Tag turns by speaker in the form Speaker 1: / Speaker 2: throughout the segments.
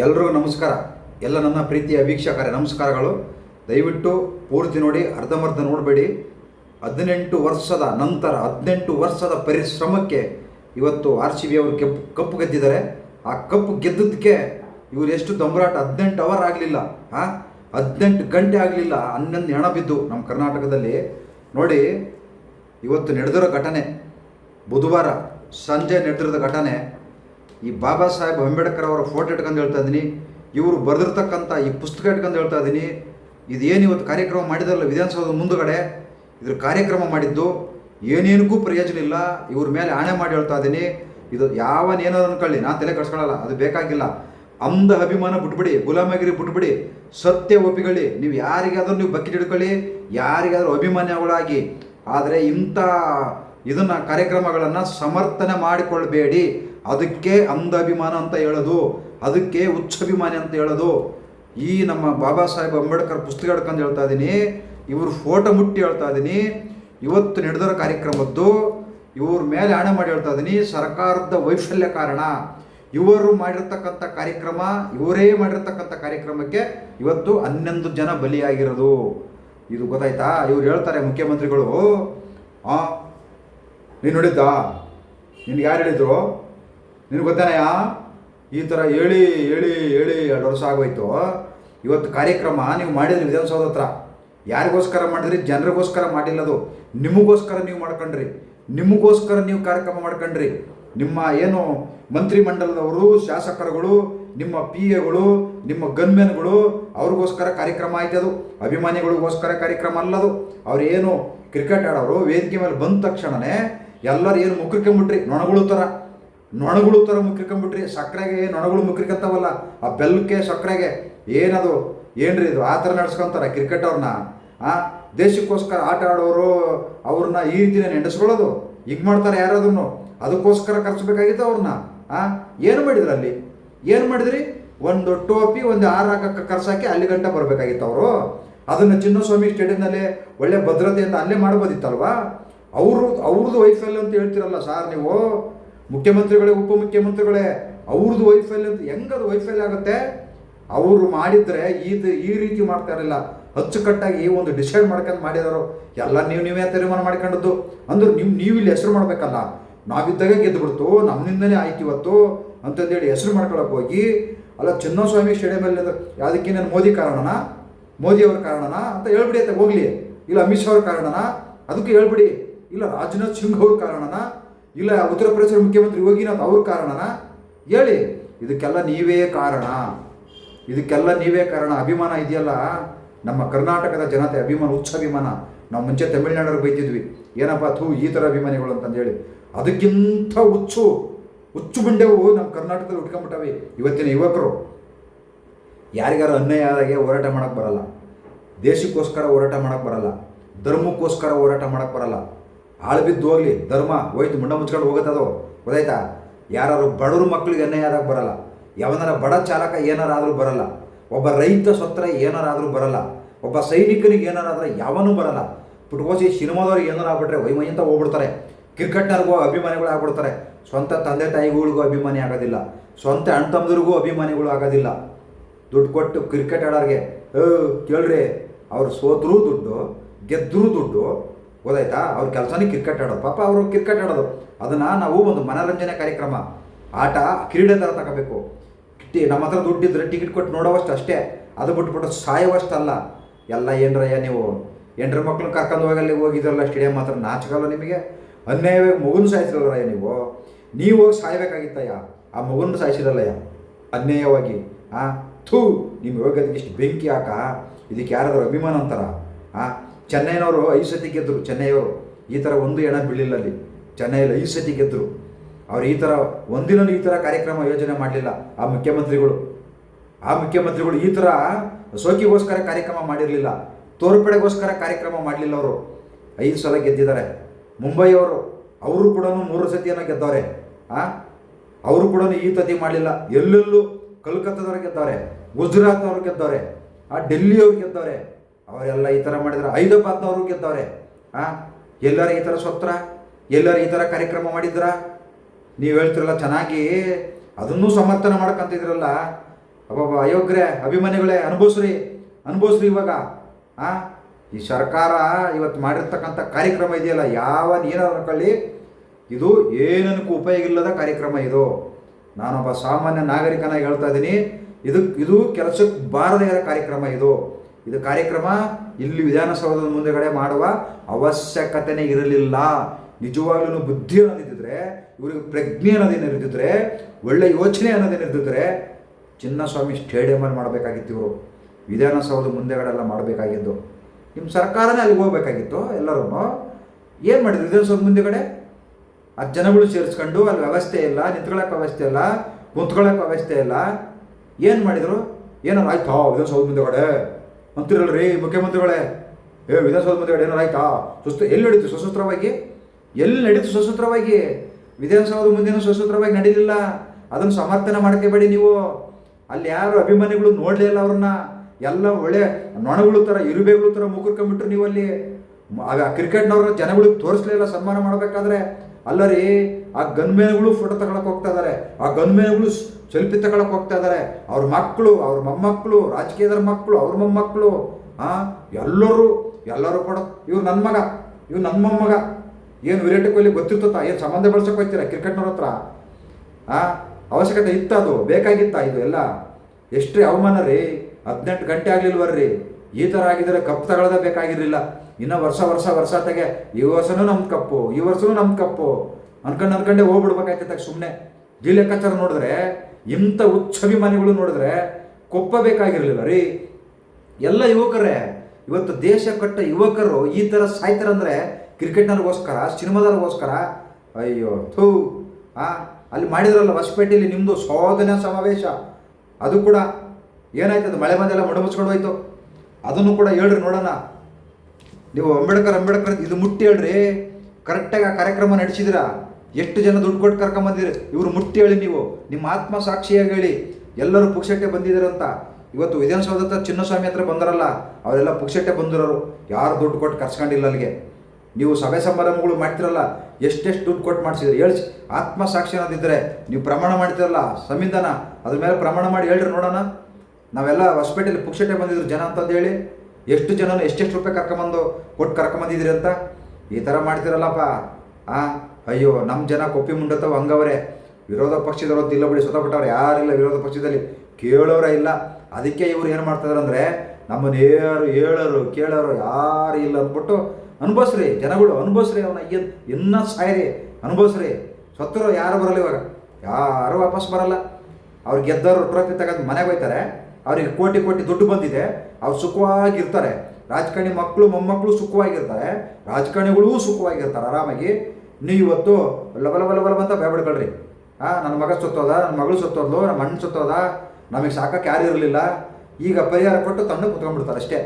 Speaker 1: ಎಲ್ರಿಗೂ ನಮಸ್ಕಾರ. ಎಲ್ಲ ನನ್ನ ಪ್ರೀತಿಯ ವೀಕ್ಷಕರೇ, ನಮಸ್ಕಾರಗಳು. ದಯವಿಟ್ಟು ಪೂರ್ತಿ ನೋಡಿ ಅರ್ಧಮರ್ಧ ನೋಡಬೇಡಿ. ಹದಿನೆಂಟು ವರ್ಷದ ನಂತರ, ಹದಿನೆಂಟು ವರ್ಷದ ಪರಿಶ್ರಮಕ್ಕೆ ಇವತ್ತು ಆರ್ ಸಿ ಬಿ ಅವರು ಕೆಪ್, ಕಪ್ಪು ಗೆದ್ದಿದ್ದಾರೆ. ಆ ಕಪ್ಪು ಗೆದ್ದದಕ್ಕೆ ಇವರು ಎಷ್ಟು ದೊಂಬರಾಟ ಹದಿನೆಂಟು ಅವರ್ ಆಗಲಿಲ್ಲ. ಹಾಂ ಹದಿನೆಂಟು ಗಂಟೆ ಆಗಲಿಲ್ಲ. ಹನ್ನೊಂದು ಹೆಣ ಬಿದ್ದು ನಮ್ಮ ಕರ್ನಾಟಕದಲ್ಲಿ. ನೋಡಿ, ಇವತ್ತು ನಡೆದಿರೋ ಘಟನೆ, ಬುಧವಾರ ಸಂಜೆ ನಡೆದಿರೋ ಘಟನೆ. ಈ ಬಾಬಾ ಸಾಹೇಬ್ ಅಂಬೇಡ್ಕರ್ ಅವರ ಫೋಟೋ ಇಟ್ಕೊಂಡು ಹೇಳ್ತಾ ಇದ್ದೀನಿ. ಇವರು ಬರೆದಿರ್ತಕ್ಕಂಥ ಈ ಪುಸ್ತಕ ಇಟ್ಕೊಂಡು ಹೇಳ್ತಾ ಇದ್ದೀನಿ. ಇದೇನು ಇವತ್ತು ಕಾರ್ಯಕ್ರಮ ಮಾಡಿದಲ್ಲ ವಿಧಾನಸೌಧದ ಮುಂದುಗಡೆ? ಇದ್ರ ಕಾರ್ಯಕ್ರಮ ಮಾಡಿದ್ದು ಏನೇನಕ್ಕೂ ಪ್ರಯೋಜನ ಇಲ್ಲ. ಇವ್ರ ಮೇಲೆ ಆಣೆ ಮಾಡಿ ಹೇಳ್ತಾ ಇದ್ದೀನಿ. ಇದು ಯಾವನೇನಾದ್ರು ಅನ್ಕೊಳ್ಳಿ. ನಾನು ತಲೆ ಕಟ್ಸ್ಕೊಳ್ಳಲ್ಲ ಅದು ಬೇಕಾಗಿಲ್ಲ. ಅಂದ ಅಭಿಮಾನ ಬಿಟ್ಬಿಡಿ. ಗುಲಾಮಗಿರಿ ಬಿಟ್ಬಿಡಿ. ಸತ್ಯ ಒಪ್ಪಿಕೊಳ್ಳಿ. ನೀವು ಯಾರಿಗಾದ್ರೂ ನೀವು ಬಕ್ಕಿ ಹಿಡ್ಕೊಳ್ಳಿ. ಯಾರಿಗಾದ್ರೂ ಅಭಿಮಾನಿಗಳಾಗಿ. ಆದರೆ ಇಂಥ ಇದನ್ನ ಕಾರ್ಯಕ್ರಮಗಳನ್ನು ಸಮರ್ಥನೆ ಮಾಡಿಕೊಳ್ಬೇಡಿ. ಅದಕ್ಕೆ ಅಂಧಾಭಿಮಾನ ಅಂತ ಹೇಳೋದು, ಅದಕ್ಕೆ ಹುಚ್ಚಭಿಮಾನಿ ಅಂತ ಹೇಳೋದು. ಈ ನಮ್ಮ ಬಾಬಾ ಸಾಹೇಬ್ ಅಂಬೇಡ್ಕರ್ ಪುಸ್ತಕ ಹಿಡ್ಕೊಂಡು ಹೇಳ್ತಾ ಇದ್ದೀನಿ ಇವರು ಫೋಟೋ ಮುಟ್ಟಿ ಹೇಳ್ತಾ ಇದ್ದೀನಿ ಇವತ್ತು ನಡೆದಿರೋ ಕಾರ್ಯಕ್ರಮದ್ದು ಇವ್ರ ಮೇಲೆ ಆಣೆ ಮಾಡಿ ಹೇಳ್ತಾ ಇದ್ದೀನಿ ಸರ್ಕಾರದ ವೈಫಲ್ಯ ಕಾರಣ. ಇವರು ಮಾಡಿರ್ತಕ್ಕಂಥ ಕಾರ್ಯಕ್ರಮ, ಇವರೇ ಮಾಡಿರ್ತಕ್ಕಂಥ ಕಾರ್ಯಕ್ರಮಕ್ಕೆ ಇವತ್ತು ಹನ್ನೊಂದು ಜನ ಬಲಿಯಾಗಿರೋದು. ಇದು ಗೊತ್ತಾಯ್ತಾ? ಇವ್ರು ಹೇಳ್ತಾರೆ ಮುಖ್ಯಮಂತ್ರಿಗಳು, ಆ, ನೀನು ನೋಡಿದ್ದಾ? ನಿನ್ಗೆ ಯಾರು ಹೇಳಿದ್ರು? ನಿನಗೆ ಗೊತ್ತಾನಯ್ಯ ಈ ಥರ ಹೇಳಿ ಹೇಳಿ ಹೇಳಿ ಎರಡು ವರ್ಷ ಆಗೋಯ್ತು. ಇವತ್ತು ಕಾರ್ಯಕ್ರಮ ನೀವು ಮಾಡಿದ್ರಿ ವಿಧಾನಸೌಧ ಹತ್ರ. ಯಾರಿಗೋಸ್ಕರ ಮಾಡಿದ್ರಿ? ಜನರಿಗೋಸ್ಕರ ಮಾಡಿಲ್ಲ ಅದು ನಿಮಗೋಸ್ಕರ ನೀವು ಮಾಡ್ಕೊಂಡ್ರಿ. ನಿಮಗೋಸ್ಕರ ನೀವು ಕಾರ್ಯಕ್ರಮ ಮಾಡ್ಕೊಂಡ್ರಿ. ನಿಮ್ಮ ಏನು ಮಂತ್ರಿಮಂಡಲದವರು, ಶಾಸಕರುಗಳು, ನಿಮ್ಮ ಪಿ ಎಗಳು ನಿಮ್ಮ ಗನ್ಮೆನ್ಗಳು ಅವ್ರಿಗೋಸ್ಕರ ಕಾರ್ಯಕ್ರಮ ಆಯ್ತು ಅದು. ಅಭಿಮಾನಿಗಳಿಗೋಸ್ಕರ ಕಾರ್ಯಕ್ರಮ ಅಲ್ಲದು. ಅವ್ರು ಏನು ಕ್ರಿಕೆಟ್ ಆಡೋರು, ವೇದಿಕೆ ಮೇಲೆ ಬಂದ ತಕ್ಷಣನೇ ಎಲ್ಲರೂ ಏನು ಮುಕ್ಕಿಕೊಂಬಿಟ್ರಿ ನೊಣಗಳು ಥರ ನೊಣಗಳು ಥರ ಮುಕ್ಕಿಕೊಂಬಿಟ್ರಿ ಸಕ್ಕರೆಗೆ ನೊಣಗಳು ಮುಕ್ಕಿರ್ಕಂತಾವಲ್ಲ ಆ ಬೆಲ್ಲಕ್ಕೆ ಸಕ್ಕರೆಗೆ ಏನದು, ಏನ್ರಿ ಇದು, ಆ ಥರ ನಡ್ಸ್ಕೊಂತಾರೆ ಕ್ರಿಕೆಟ್ ಅವ್ರನ್ನ? ಆ, ದೇಶಕ್ಕೋಸ್ಕರ ಆಟ ಆಡೋರು ಅವ್ರನ್ನ ಈ ರೀತಿನೇ ನೆನೆಸ್ಕೊಳ್ಳೋದು ಈಗ ಮಾಡ್ತಾರೆ ಯಾರಾದ್ರೂ ಅದಕ್ಕೋಸ್ಕರ ಕರ್ಸ್ಬೇಕಾಗಿತ್ತು ಅವ್ರನ್ನ, ಆ? ಏನು ಮಾಡಿದ್ರು ಅಲ್ಲಿ ಏನು ಮಾಡಿದ್ರಿ? ಒಂದು ಟೋಪಿ, ಒಂದು ಆರು ಹಾಕಕ್ಕೆ ಕರ್ಸಾಕಿ ಅಲ್ಲಿ ಗಂಟ ಬರಬೇಕಾಗಿತ್ತು ಅವರು. ಅದನ್ನು ಚಿನ್ನಸ್ವಾಮಿ ಸ್ಟೇಡಿಯಂನಲ್ಲಿ ಒಳ್ಳೆ ಭದ್ರತೆಯಿಂದ ಅಲ್ಲೇ ಮಾಡ್ಬೋದಿತ್ತಲ್ವಾ? ಅವರು ಅವ್ರದ್ದು ವೈಫಲ್ಯ ಅಂತ ಹೇಳ್ತಿರಲ್ಲ ಸಾರ್ ನೀವು? ಮುಖ್ಯಮಂತ್ರಿಗಳೇ, ಉಪಮುಖ್ಯಮಂತ್ರಿಗಳೇ, ಅವ್ರದ್ದು ವೈಫಲ್ಯ ಅಂತ ಹೆಂಗದು ವೈಫಲ್ಯ ಆಗುತ್ತೆ? ಅವರು ಮಾಡಿದ್ರೆ ಇದು ಈ ರೀತಿ ಮಾಡ್ತಾ ಇರಲಿಲ್ಲ ಅಚ್ಚುಕಟ್ಟಾಗಿ ಒಂದು ಡಿಸೈಡ್ ಮಾಡ್ಕೊಂಡು ಮಾಡಿದಾರು, ಎಲ್ಲ ನೀವು ನೀವೇ ತೀರ್ಮಾನ ಮಾಡ್ಕೊಂಡದ್ದು. ಅಂದ್ರೆ ನೀವು ನೀವು ಇಲ್ಲಿ ಹೆಸರು ಮಾಡಬೇಕಲ್ಲ, ನಾವಿದ್ದಾಗ ಗೆದ್ದು ಬಿಡ್ತು ನಮ್ಮಿಂದನೇ ಆಯ್ತು ಇವತ್ತು ಅಂತಂದೇಳಿ ಹೆಸರು ಮಾಡ್ಕೊಳಕ್ಕೆ ಹೋಗಿ, ಅಲ್ಲ ಚಿನ್ನಸ್ವಾಮಿ ಸ್ಟೇಡಿಯಮಲ್ಲಿ ಅದಕ್ಕೆ ನಾನು ಮೋದಿ ಕಾರಣನಾ? ಮೋದಿ ಅವ್ರ ಕಾರಣನಾ ಅಂತ ಹೇಳ್ಬಿಡಿ ಅಂತ ಹೋಗ್ಲಿ. ಇಲ್ಲ ಅಮಿತ್ ಶಾ ಅವ್ರ ಕಾರಣನಾ? ಅದಕ್ಕೆ ಹೇಳ್ಬಿಡಿ. ಇಲ್ಲ ರಾಜನಾಥ್ ಸಿಂಗ್ ಅವ್ರ ಕಾರಣನಾ? ಇಲ್ಲ, ಉತ್ತರ ಪ್ರದೇಶ ಮುಖ್ಯಮಂತ್ರಿ ಯೋಗಿನಾಥ್ ಅವ್ರ ಕಾರಣನಾ? ಹೇಳಿ, ಇದಕ್ಕೆಲ್ಲ ನೀವೇ ಕಾರಣ. ಇದಕ್ಕೆಲ್ಲ ನೀವೇ ಕಾರಣ. ಅಭಿಮಾನ ಇದೆಯಲ್ಲ? ನಮ್ಮ ಕರ್ನಾಟಕದ ಜನತೆ ಅಭಿಮಾನ, ಉಚ್ಚ ಅಭಿಮಾನ. ನಾವು ಮುಂಚೆ ತಮಿಳ್ನಾಡವ್ರಿಗೆ ಬೈತಿದ್ವಿ. ಏನಪ್ಪ, ಥೂ, ಈ ಥರ ಅಭಿಮಾನಿಗಳು ಅಂತಂದೇಳಿ. ಅದಕ್ಕಿಂತ ಹುಚ್ಚು ಹುಚ್ಚು ಬಂಡೆವು ನಮ್ಮ ಕರ್ನಾಟಕದಲ್ಲಿ ಉಟ್ಕೊಂಡ್ಬಿಟ್ಟವೆ ಇವತ್ತಿನ ಯುವಕರು. ಯಾರಿಗಾರು ಅನ್ಯಾಯ ಆದಾಗೆ ಹೋರಾಟ ಮಾಡೋಕ್ಕೆ ಬರಲ್ಲ. ದೇಶಕ್ಕೋಸ್ಕರ ಹೋರಾಟ ಮಾಡೋಕ್ಕೆ ಬರಲ್ಲ. ಧರ್ಮಕ್ಕೋಸ್ಕರ ಹೋರಾಟ ಮಾಡೋಕ್ಕೆ ಬರಲ್ಲ. ಬಿದ್ದು ಹೋಗ್ಲಿ, ಧರ್ಮ, ಹೋಯ್ತು, ಮುಂಡ ಮುಚ್ಕೊಂಡು ಹೋಗುತ್ತದೋ ಗೊತ್ತಾಯ್ತಾ? ಯಾರು ಬಡವರು ಮಕ್ಕಳಿಗೆ ಅನ್ಯಾಯ ಆದಾಗ ಬರಲ್ಲ. ಯಾವನಾರ ಬಡ ಚಾಲಕ ಏನಾರಾದರೂ ಬರಲ್ಲ. ಒಬ್ಬ ರೈತ ಸತ್ರ ಏನಾರಾದರೂ ಬರಲ್ಲ. ಒಬ್ಬ ಸೈನಿಕರಿಗೆ ಏನಾರಾದ್ರೆ ಯಾವನೂ ಬರಲ್ಲ. ಪುಟ್ಕೋಸಿ ಸಿನಿಮಾದವ್ರಿಗೆ ಏನಾರು ಆಗ್ಬಿಟ್ರೆ ವೈಮಯಂತ ಹೋಗ್ಬಿಡ್ತಾರೆ. ಕ್ರಿಕೆಟ್ನರ್ಗೂ ಅಭಿಮಾನಿಗಳು ಆಗ್ಬಿಡ್ತಾರೆ. ಸ್ವಂತ ತಂದೆ ತಾಯಿಗಳಿಗೂ ಅಭಿಮಾನಿ ಆಗೋದಿಲ್ಲ. ಸ್ವಂತ ಅಣ್ಣ ತಮ್ಮದಿರಿಗೂ ಅಭಿಮಾನಿಗಳು ಆಗೋದಿಲ್ಲ. ದುಡ್ಡು ಕೊಟ್ಟು ಕ್ರಿಕೆಟ್ ಆಡೋರಿಗೆ ಕೇಳ್ರಿ, ಅವ್ರು ಸೋತ್ರೂ ದುಡ್ಡು ಗೆದ್ದರೂ ದುಡ್ಡು ಗೊತ್ತಾಯ್ತಾ? ಅವ್ರ ಕೆಲಸನೇ ಕ್ರಿಕೆಟ್ ಆಡೋದು. ಪಾಪ ಅವರು ಕ್ರಿಕೆಟ್ ಆಡೋದು. ಅದನ್ನು ನಾವು ಒಂದು ಮನೋರಂಜನೆ ಕಾರ್ಯಕ್ರಮ, ಆಟ, ಕ್ರೀಡೆ ಥರ ತಗೋಬೇಕು. ಟಿ, ನಮ್ಮ ಹತ್ರ ದುಡ್ಡಿದ್ರೆ ಟಿಕೆಟ್ ಕೊಟ್ಟು ನೋಡೋವಷ್ಟು ಅಷ್ಟೇ. ಅದು ಬಿಟ್ಬಿಟ್ಟು ಸಾಯೋವಷ್ಟಲ್ಲ. ಎಲ್ಲ ಏನರಯ್ಯ ನೀವು? ಎಂಟ್ರ ಮಕ್ಳನ್ನ ಕರ್ಕೊಂಡು ಹೋಗಲ್ಲಿ ಹೋಗಿದ್ರಲ್ಲ ಸ್ಟೇಡಿಯಂ ಮಾತ್ರ ನಾಚಕಲ್ಲ ನಿಮಗೆ? ಅನ್ಯಾಯವಾಗಿ ಮಗುನ ಸಾಯಿಸಿರಲ್ಲಯ್ಯ ನೀವು? ನೀವು ಹೋಗಿ ಸಾಯ್ಬೇಕಾಗಿತ್ತಯ್ಯ? ಆ ಮಗುನ ಸಾಯಿಸಿರಲ್ಲಯ್ಯ ಅನ್ಯಾಯವಾಗಿ. ಆ, ಥೂ ನಿಮ್ಮ ಯೋಗಕ್ಕೆ ಇಷ್ಟು ಬೆಂಕಿ ಹಾಕ? ಇದಕ್ಕೆ ಯಾರಾದರೂ ಅಭಿಮಾನ ಅಂತಾರ ಆ ಚೆನ್ನೈನವರು ಐದು ಸತಿ ಗೆದ್ದರು ಚೆನ್ನೈಯವರು. ಈ ಥರ ಒಂದು ಎಣ ಬೀಳಿಲ್ಲ ಅಲ್ಲಿ ಚೆನ್ನೈಯಲ್ಲಿ ಐದು ಸತಿ ಗೆದ್ದರು ಅವ್ರು ಈ ಥರ ಒಂದಿನೂ ಈ ಥರ ಕಾರ್ಯಕ್ರಮ ಯೋಜನೆ ಮಾಡಲಿಲ್ಲ. ಆ ಮುಖ್ಯಮಂತ್ರಿಗಳು. ಆ ಮುಖ್ಯಮಂತ್ರಿಗಳು ಈ ಥರ ಸೋಕಿಗೋಸ್ಕರ ಕಾರ್ಯಕ್ರಮ ಮಾಡಿರಲಿಲ್ಲ. ತೋರ್ಪಡೆಗೋಸ್ಕರ ಕಾರ್ಯಕ್ರಮ ಮಾಡಲಿಲ್ಲ ಅವರು. ಐದು ಸಲ ಗೆದ್ದಿದ್ದಾರೆ. ಮುಂಬೈಯವರು, ಅವರು ಕೂಡ ಮೂರು ಸತಿಯನ್ನು ಗೆದ್ದವ್ರೆ. ಆ? ಅವರು ಕೂಡ ಈ ತತಿ ಮಾಡಲಿಲ್ಲ. ಎಲ್ಲೆಲ್ಲೂ ಕಲ್ಕತ್ತಾದವ್ರು ಗೆದ್ದವ್ರೆ. ಗುಜರಾತ್ನವ್ರು ಗೆದ್ದವ್ರೆ. ಆ ಡೆಲ್ಲಿಯವ್ರು ಗೆದ್ದವ್ರೆ. ಅವರೆಲ್ಲ ಈ ಥರ ಮಾಡಿದ್ರೆ ಹೈದರಾಬಾದ್ನವರು ಗೆದ್ದವ್ರೆ, ಆ? ಎಲ್ಲರ ಈ ಥರ ಸ್ವತ್ರ ಎಲ್ಲರ ಈ ಥರ ಕಾರ್ಯಕ್ರಮ ಮಾಡಿದ್ರ? ನೀವು ಹೇಳ್ತಿರಲ್ಲ, ಚೆನ್ನಾಗಿ ಅದನ್ನೂ ಸಮರ್ಥನೆ ಮಾಡ್ಕೊಂತಿದ್ರಲ್ಲ. ಅಬ್ಬಬ್ಬ ಅಯೋಗ್ರೆ ಅಭಿಮಾನಿಗಳೇ, ಅನುಭವಿಸ್ರಿ ಅನುಭವಿಸ್ರಿ ಇವಾಗ, ಆ? ಈ ಸರ್ಕಾರ ಇವತ್ತು ಮಾಡಿರ್ತಕ್ಕಂಥ ಕಾರ್ಯಕ್ರಮ ಇದೆಯಲ್ಲ, ಯಾವ ಏನಾದ್ರು ಅನ್ಕೊಳ್ಳಿ ಇದು ಏನಕ್ಕೂ ಉಪಯೋಗ ಇಲ್ಲದ ಕಾರ್ಯಕ್ರಮ ಇದು. ನಾನೊಬ್ಬ ಸಾಮಾನ್ಯ ನಾಗರಿಕನಾಗಿ ಹೇಳ್ತಾ ಇದ್ದೀನಿ ಇದು ಇದು ಕೆಲಸಕ್ಕೆ ಬಾರದೇ ಇರೋ ಕಾರ್ಯಕ್ರಮ ಇದು. ಇದು ಕಾರ್ಯಕ್ರಮ ಇಲ್ಲಿ ವಿಧಾನಸೌಧದ ಮುಂದೆಗಡೆ ಮಾಡುವ ಅವಶ್ಯಕತೆನೇ ಇರಲಿಲ್ಲ. ನಿಜವಾಗ್ಲೂ ಬುದ್ಧಿ ಅನ್ನೋದಿದ್ದರೆ ಇವರಿಗೆ ಪ್ರಜ್ಞೆ ಅನ್ನೋದೇನಿರ್ತಿದ್ರೆ ಒಳ್ಳೆ ಯೋಚನೆ ಅನ್ನೋದೇನಿರ್ತಿದ್ರೆ ಚಿನ್ನಸ್ವಾಮಿ ಸ್ಟೇಡಿಯಮಲ್ಲಿ ಮಾಡಬೇಕಾಗಿತ್ತು ಇವರು. ವಿಧಾನಸೌಧ ಮುಂದೆಗಡೆ ಎಲ್ಲ ಮಾಡಬೇಕಾಗಿದ್ದು. ನಿಮ್ಮ ಸರ್ಕಾರನೇ ಅಲ್ಲಿಗೆ ಹೋಗ್ಬೇಕಾಗಿತ್ತು ಎಲ್ಲರೂ ಏನು ಮಾಡಿದ್ರು ವಿಧಾನಸೌಧ ಮುಂದೆಗಡೆ? ಆ ಜನಗಳು ಸೇರಿಸ್ಕೊಂಡು ಅಲ್ಲಿ ವ್ಯವಸ್ಥೆ ಇಲ್ಲ, ನಿಂತ್ಕೊಳ್ಳೋಕೆ ವ್ಯವಸ್ಥೆ ಇಲ್ಲ, ಕುಂತ್ಕೊಳ್ಳೋಕೆ ವ್ಯವಸ್ಥೆ ಇಲ್ಲ. ಏನು ಮಾಡಿದರು? ಏನಾರು ಆಯ್ತಾ ವಿಧಾನಸೌಧ ಮುಂದೆಗಡೆ. ಅಂತಿರಲ್ರಿ ಮುಖ್ಯಮಂತ್ರಿಗಳೇ, ಏ, ವಿಧಾನಸೌಧ ಮುಂದೆ ಏನಾರು ಆಯ್ತಾ? ಸುಸ್ತು, ಎಲ್ಲಿ ನಡೀತು ಸಶಸ್ತ್ರವಾಗಿ ಎಲ್ಲಿ ನಡೀತು ಸಶಸ್ತ್ರವಾಗಿ ವಿಧಾನಸೌಧ ಮುಂದಿನ ಸಶಸ್ತ್ರವಾಗಿ ನಡೀಲಿಲ್ಲ. ಅದನ್ನು ಸಮರ್ಥನೆ ಮಾಡ್ಕೋಬೇಡಿ ನೀವು. ಅಲ್ಲಿ ಯಾರು ಅಭಿಮಾನಿಗಳು ನೋಡಲೇ ಇಲ್ಲ ಅವ್ರನ್ನ. ಎಲ್ಲ ಒಳ್ಳೆ ನೊಣಗಳು ಥರ, ಇರುಬೆಗಳು ಥರ ಮುಗುರ್ಕೊಂಬಿಟ್ರು ನೀವು ಅಲ್ಲಿ. ಆ ಕ್ರಿಕೆಟ್ನವ್ರ ಜನಗಳಿಗೆ ತೋರಿಸ್ಲಿಲ್ಲ ಸನ್ಮಾನ ಮಾಡಬೇಕಾದ್ರೆ. ಅಲ್ಲ ರೀ ಆ ಗನ್ಮೇನ್ಗಳು ಫೋಟೋ ತಗೊಳಕ್ ಹೋಗ್ತಾ ಇದಾರೆ. ಆ ಗನ್ಮೇನ್ಗಳು ಸೆಲ್ಫಿ ತಗೊಳಕ್ ಹೋಗ್ತಾ ಇದಾರೆ. ಅವ್ರ ಮಕ್ಕಳು ಅವ್ರ ಮೊಮ್ಮಕ್ಕಳು ರಾಜಕೀಯದ ಮಕ್ಕಳು ಅವ್ರ ಮೊಮ್ಮಕ್ಕಳು ಆ, ಎಲ್ಲರೂ ಎಲ್ಲರೂ ಕೂಡ, ಇವ್ರು ನನ್ನ ಮಗ ಇವ್ ನನ್ನ ಮೊಮ್ಮಗ. ಏನು ವಿರಾಟ್ ಕೊಹ್ಲಿ ಗೊತ್ತಿರ್ತದ ಏನು ಸಂಬಂಧ ಬೆಳ್ಸಕ್ ಹೋಗ್ತೀರಾ ಕ್ರಿಕೆಟ್ನವ್ರ ಹತ್ರ? ಆ, ಅವಶ್ಯಕತೆ ಇತ್ತು ಅದು ಬೇಕಾಗಿತ್ತ ಇದು ಎಲ್ಲ? ಎಷ್ಟ್ರಿ ಅವಮಾನ ರೀ? ಹದಿನೆಂಟು ಗಂಟೆ ಆಗ್ಲಿಲ್ವರ್ರಿ? ಈ ಥರ ಆಗಿದ್ರೆ ಕಪ್ ತಗೊಳ್ಳೋದೇ ಬೇಕಾಗಿರಲಿಲ್ಲ. ಇನ್ನು ವರ್ಷ ವರ್ಷ ವರ್ಷ ತೆಗೆ ಈ ವರ್ಷನೂ ನಮ್ಮ ಕಪ್ಪು, ಈ ವರ್ಷನೂ ನಮ್ಮ ಕಪ್ಪು ಅನ್ಕೊಂಡು ಅನ್ಕೊಂಡೆ ಹೋಗ್ಬಿಡ್ಬೇಕಾಯ್ತೈತೆ ಸುಮ್ಮನೆ ಈ ಲೆಕ್ಕಾಚಾರ ನೋಡಿದ್ರೆ, ಇಂಥ ಉಚ್ಛಾಭಿಮಾನಿಗಳು ನೋಡಿದ್ರೆ ಕೊಪ್ಪ ಬೇಕಾಗಿರಲಿಲ್ಲ ರೀ. ಎಲ್ಲ ಯುವಕರೇ, ಇವತ್ತು ದೇಶ ಕಟ್ಟ ಯುವಕರು ಈ ಥರ ಸಾಯ್ತಾರಂದ್ರೆ ಕ್ರಿಕೆಟ್ನವ್ರಿಗೋಸ್ಕರ, ಸಿನಿಮಾದವ್ರಿಗೋಸ್ಕರ, ಅಯ್ಯೋ, ಥೂ, ಆ, ಅಲ್ಲಿ ಮಾಡಿದ್ರಲ್ಲ ಹೊಸಪೇಟೆಯಲ್ಲಿ ನಿಮ್ಮದು ಸೋದನೆ ಸಮಾವೇಶ. ಅದು ಕೂಡ ಏನಾಯ್ತದ, ಮಳೆ ಬಂದೆಲ್ಲ ಎಲ್ಲ ಮುಚ್ಕೊಂಡು ಹೋಯ್ತು. ಅದನ್ನು ಕೂಡ ಹೇಳ್ರಿ ನೋಡೋಣ. ನೀವು ಅಂಬೇಡ್ಕರ್ ಅಂಬೇಡ್ಕರ್, ಇದು ಮುಟ್ಟಿ ಹೇಳ್ರಿ. ಕರೆಕ್ಟಾಗಿ ಆ ಕಾರ್ಯಕ್ರಮ ನಡೆಸಿದಿರಾ. ಎಷ್ಟು ಜನ ದುಡ್ಡು ಕೊಟ್ಟು ಕರ್ಕೊಂಬಂದಿರಿ? ಇವರು ಮುಟ್ಟಿ ಹೇಳಿ ನೀವು. ನಿಮ್ಮ ಆತ್ಮ ಸಾಕ್ಷಿಯಾಗಿ ಹೇಳಿ. ಎಲ್ಲರೂ ಪುಕ್ಷಟ್ಟೆ ಬಂದಿದ್ದೀರಂತ ಇವತ್ತು ವಿಧಾನಸೌಧ ಹತ್ರ ಚಿನ್ನಸ್ವಾಮಿ ಹತ್ರ ಬಂದರಲ್ಲ, ಅವರೆಲ್ಲ ಪುಕ್ಷಟ್ಟೆ ಬಂದಿರೋರು. ಯಾರು ದುಡ್ಡು ಕೊಟ್ಟು ಕರ್ಸ್ಕೊಂಡಿಲ್ಲ ಅಲ್ಲಿಗೆ. ನೀವು ಸಭೆ ಸಮಾರಂಭಗಳು ಮಾಡ್ತಿರಲ್ಲ, ಎಷ್ಟೆಷ್ಟು ದುಡ್ಡು ಕೊಟ್ಟು ಮಾಡಿಸಿದ್ರಿ? ಹೇಳಿ, ಆತ್ಮ ಸಾಕ್ಷಿ ಅನ್ನೋದಿದ್ದರೆ ನೀವು ಪ್ರಮಾಣ ಮಾಡ್ತಿರಲ್ಲ, ಸಂವಿಧಾನ. ಅದ್ರ ಮೇಲೆ ಪ್ರಮಾಣ ಮಾಡಿ ಹೇಳ್ರಿ ನೋಡೋಣ. ನಾವೆಲ್ಲ ಹೊಸಪೇಟೆಯಲ್ಲಿ ಪುಕ್ಷಟೆ ಬಂದಿದ್ರು ಜನ ಅಂತಂದು ಹೇಳಿ ಎಷ್ಟು ಜನನ ಎಷ್ಟೆಷ್ಟು ರೂಪಾಯಿ ಕರ್ಕೊಂಬಂದು ಕೊಟ್ಟು ಕರ್ಕೊಂಬಂದಿದ್ದೀರಿ ಅಂತ? ಈ ಥರ ಮಾಡ್ತಿರಲ್ಲಪ್ಪ. ಆ, ಅಯ್ಯೋ ನಮ್ಮ ಜನ ಕೊಪ್ಪಿ ಮುಂಡತ್ತವ ಹಂಗವರೆ. ವಿರೋಧ ಪಕ್ಷದವರು ಅಂತ ಇಲ್ಲ ಬಿಡಿ ಸುತ್ತಪಟ್ಟವ್ರು ಯಾರಿಲ್ಲ ವಿರೋಧ ಪಕ್ಷದಲ್ಲಿ. ಕೇಳೋರೇ ಇಲ್ಲ. ಅದಕ್ಕೆ ಇವ್ರು ಏನು ಮಾಡ್ತಿದಾರೆ ಅಂದರೆ ನಮ್ಮನ್ನು ಹೇಳೋರು ಕೇಳೋರು ಯಾರು ಇಲ್ಲ ಅಂದ್ಬಿಟ್ಟು ಅನುಭವಿಸ್ರಿ, ಜನಗಳು ಅನುಭವಿಸ್ರಿ ಅವನ ಏನು ಇನ್ನೂ ಸಾಯ್ರಿ, ಅನುಭವಿಸ್ರಿ. ಸತ್ತರು ಯಾರು ಬರಲ್ಲ ಇವಾಗ. ಯಾರು ವಾಪಸ್ ಬರಲ್ಲ. ಅವ್ರು ಗೆದ್ದವರು ಟ್ರೋಫಿ ತಗೊಂಡು ಮನೆಗೆ ಹೋಯ್ತಾರೆ. ಅವ್ರಿಗೆ ಕೋಟಿ ಕೋಟಿ ದುಡ್ಡು ಬಂದಿದೆ, ಅವ್ರು ಸುಖವಾಗಿರ್ತಾರೆ. ರಾಜಕಾರಣಿ ಮಕ್ಕಳು, ಮೊಮ್ಮಕ್ಕಳು ಸುಖವಾಗಿರ್ತಾರೆ. ರಾಜಕಾರಣಿಗಳೂ ಸುಖವಾಗಿರ್ತಾರೆ, ಆರಾಮಾಗಿ. ನೀವು ಇವತ್ತು ಲಬಲ ಬಲ ಬಲ ಬಂತ ಅಂತ ಬೇಬಡ್ಕೊಳ್ರಿ ಹಾಂ ನನ್ನ ಮಗ ಸತ್ತೋದ, ನನ್ನ ಮಗಳು ಸತ್ತೋದ್ಲು, ನಮ್ಮ ಅಣ್ಣ ಸತ್ತೋದ, ನಮಗೆ ಸಾಕಕ್ಕೆ ಯಾರು ಇರಲಿಲ್ಲ. ಈಗ ಪರಿಹಾರ ಕೊಟ್ಟು ತಂದು ಕುತ್ಕೊಂಡ್ಬಿಡ್ತಾರೆ ಅಷ್ಟೇ.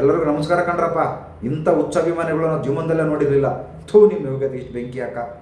Speaker 1: ಎಲ್ಲರಿಗೂ ನಮಸ್ಕಾರ ಕಣ್ರಪ್ಪ. ಇಂಥ ಹುಚ್ಚ ಅಭಿಮಾನಿಗಳು ನಾವು ಜೀವನದಲ್ಲೇ ನೋಡಿರಲಿಲ್ಲ. ಥೂ, ನಿಮ್ಮ ಯೋಗ್ಯತೆ ಇಷ್ಟು ಬೆಂಕಿ ಹಾಕ.